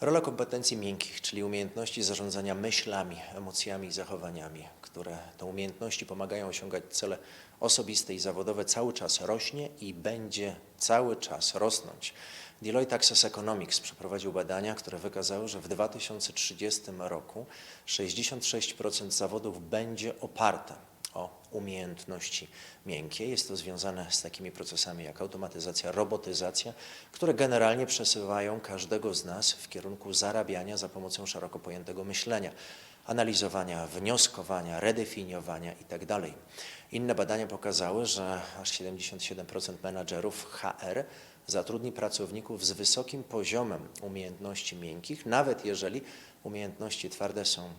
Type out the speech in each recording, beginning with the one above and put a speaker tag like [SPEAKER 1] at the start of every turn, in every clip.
[SPEAKER 1] Rola kompetencji miękkich, czyli umiejętności zarządzania myślami, emocjami i zachowaniami, które to umiejętności pomagają osiągać cele osobiste i zawodowe, cały czas rośnie i będzie cały czas rosnąć. Deloitte Access Economics przeprowadził badania, które wykazały, że w 2030 roku 66% zawodów będzie oparte o umiejętności miękkie. Jest to związane z takimi procesami jak automatyzacja, robotyzacja, które generalnie przesuwają każdego z nas w kierunku zarabiania za pomocą szeroko pojętego myślenia, analizowania, wnioskowania, redefiniowania itd. Inne badania pokazały, że aż 77% menadżerów HR zatrudni pracowników z wysokim poziomem umiejętności miękkich, nawet jeżeli umiejętności twarde są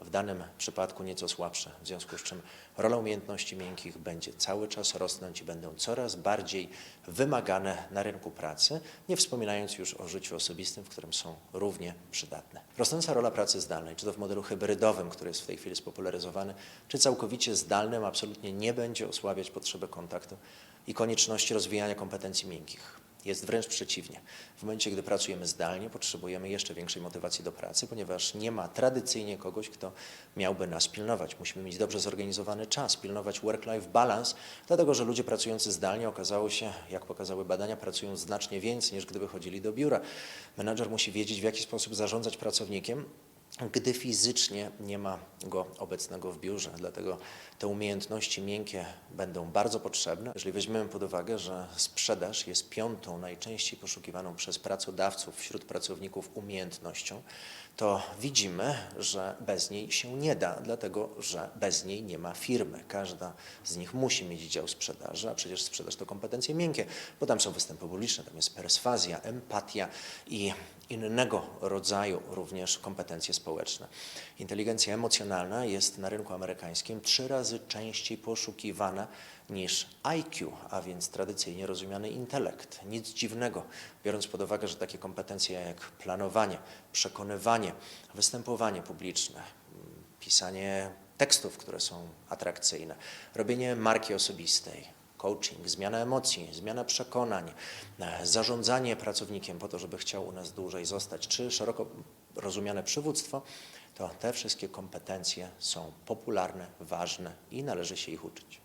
[SPEAKER 1] w danym przypadku nieco słabsze, w związku z czym rola umiejętności miękkich będzie cały czas rosnąć i będą coraz bardziej wymagane na rynku pracy, nie wspominając już o życiu osobistym, w którym są równie przydatne. Rosnąca rola pracy zdalnej, czy to w modelu hybrydowym, który jest w tej chwili spopularyzowany, czy całkowicie zdalnym, absolutnie nie będzie osłabiać potrzeby kontaktu i konieczności rozwijania kompetencji miękkich. Jest wręcz przeciwnie. W momencie, gdy pracujemy zdalnie, potrzebujemy jeszcze większej motywacji do pracy, ponieważ nie ma tradycyjnie kogoś, kto miałby nas pilnować. Musimy mieć dobrze zorganizowany czas, pilnować work-life balance, dlatego że ludzie pracujący zdalnie okazało się, jak pokazały badania, pracują znacznie więcej niż gdyby chodzili do biura. Menadżer musi wiedzieć, w jaki sposób zarządzać pracownikiem, gdy fizycznie nie ma go obecnego w biurze. Dlatego te umiejętności miękkie będą bardzo potrzebne. Jeżeli weźmiemy pod uwagę, że sprzedaż jest piątą najczęściej poszukiwaną przez pracodawców wśród pracowników umiejętnością, to widzimy, że bez niej się nie da, dlatego że bez niej nie ma firmy. Każda z nich musi mieć dział sprzedaży, a przecież sprzedaż to kompetencje miękkie, bo tam są występy publiczne, tam jest perswazja, empatia i innego rodzaju również kompetencje społeczne. Inteligencja emocjonalna jest na rynku amerykańskim trzy razy częściej poszukiwana niż IQ, a więc tradycyjnie rozumiany intelekt. Nic dziwnego, biorąc pod uwagę, że takie kompetencje jak planowanie, przekonywanie, występowanie publiczne, pisanie tekstów, które są atrakcyjne, robienie marki osobistej, coaching, zmiana emocji, zmiana przekonań, e, zarządzanie pracownikiem po to, żeby chciał u nas dłużej zostać, czy szeroko rozumiane przywództwo, to te wszystkie kompetencje są popularne, ważne i należy się ich uczyć.